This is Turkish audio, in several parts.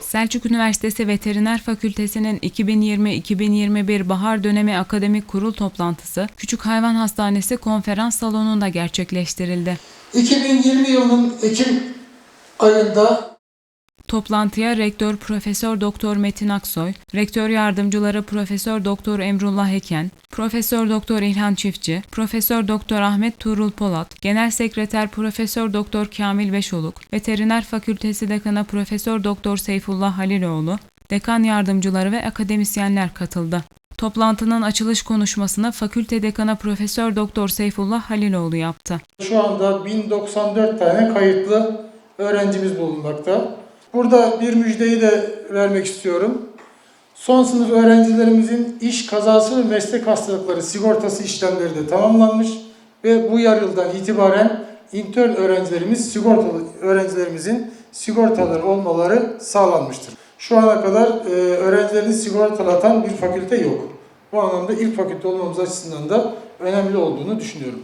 Selçuk Üniversitesi Veteriner Fakültesi'nin 2020-2021 bahar dönemi akademik kurul toplantısı Küçük Hayvan Hastanesi konferans salonunda gerçekleştirildi. 2020 yılının Ekim ayında Toplantıya Rektör Profesör Doktor Metin Aksoy, Rektör Yardımcıları Profesör Doktor Emrullah Eken, Profesör Doktor İlhan Çiftçi, Profesör Doktor Ahmet Tuğrul Polat, Genel Sekreter Profesör Doktor Kamil Beşoluk, Veteriner Fakültesi Dekanı Profesör Doktor Seyfullah Haliloğlu, dekan yardımcıları ve akademisyenler katıldı. Toplantının açılış konuşmasını Fakülte Dekanı Profesör Doktor Seyfullah Haliloğlu yaptı. şu anda 1094 tane kayıtlı öğrencimiz bulunmakta. Burada bir müjdeyi de vermek istiyorum. Son sınıf öğrencilerimizin iş kazası ve meslek hastalıkları sigortası işlemleri de tamamlanmış ve bu yar yıldan itibaren intern öğrencilerimiz sigortalı öğrencilerimizin sigortalı olmaları sağlanmıştır. Şu ana kadar e, öğrencilerini sigortalatan bir fakülte yok. Bu anlamda ilk fakülte olmamız açısından da önemli olduğunu düşünüyorum.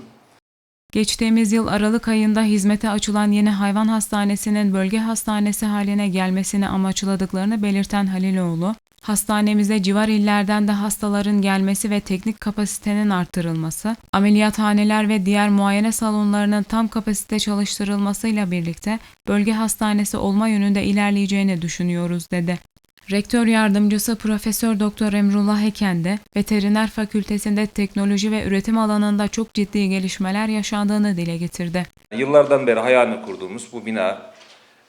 Geçtiğimiz yıl Aralık ayında hizmete açılan yeni hayvan hastanesinin bölge hastanesi haline gelmesini amaçladıklarını belirten Haliloğlu, hastanemize civar illerden de hastaların gelmesi ve teknik kapasitenin arttırılması, ameliyathaneler ve diğer muayene salonlarının tam kapasite çalıştırılmasıyla birlikte bölge hastanesi olma yönünde ilerleyeceğini düşünüyoruz dedi. Rektör yardımcısı Profesör Doktor Emrullah Eken de Veteriner Fakültesinde teknoloji ve üretim alanında çok ciddi gelişmeler yaşandığını dile getirdi. Yıllardan beri hayalini kurduğumuz bu bina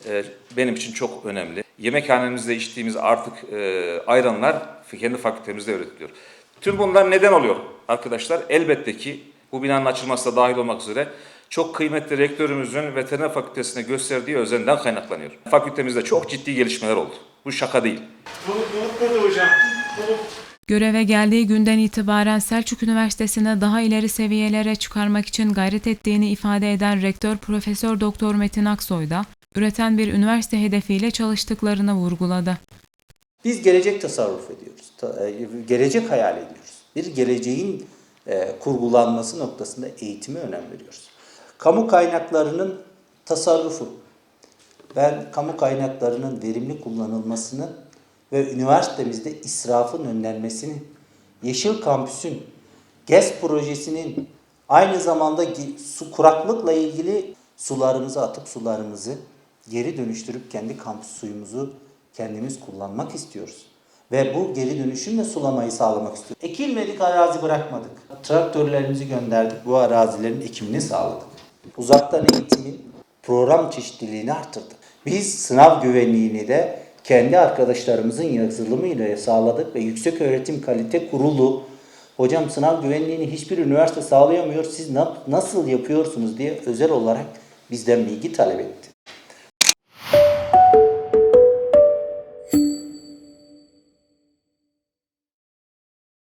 e, benim için çok önemli. Yemekhanemizde içtiğimiz artık e, ayranlar kendi fakültemizde üretiliyor. Tüm bunlar neden oluyor arkadaşlar? Elbette ki bu binanın açılması da dahil olmak üzere çok kıymetli rektörümüzün veteriner fakültesine gösterdiği özenden kaynaklanıyor. Fakültemizde çok ciddi gelişmeler oldu. Bu şaka değil. Göreve geldiği günden itibaren Selçuk Üniversitesi'ni daha ileri seviyelere çıkarmak için gayret ettiğini ifade eden Rektör Profesör Doktor Metin Aksoy da üreten bir üniversite hedefiyle çalıştıklarını vurguladı. Biz gelecek tasarruf ediyoruz. E, Gelecek hayal ediyoruz. Bir geleceğin e, kurgulanması noktasında eğitime önem veriyoruz. Kamu kaynaklarının tasarrufu. Ben kamu kaynaklarının verimli kullanılmasını ve üniversitemizde israfın önlenmesini, Yeşil Kampüs'ün, GES projesinin aynı zamanda su kuraklıkla ilgili sularımızı atıp sularımızı geri dönüştürüp kendi kampüs suyumuzu kendimiz kullanmak istiyoruz. Ve bu geri dönüşümle sulamayı sağlamak istiyoruz. Ekilmedik arazi bırakmadık. Traktörlerimizi gönderdik. Bu arazilerin ekimini sağladık. Uzaktan eğitimin program çeşitliliğini arttırdık. Biz sınav güvenliğini de kendi arkadaşlarımızın yazılımıyla sağladık ve Yüksek Öğretim Kalite Kurulu hocam sınav güvenliğini hiçbir üniversite sağlayamıyor siz na- nasıl yapıyorsunuz diye özel olarak bizden bilgi talep etti.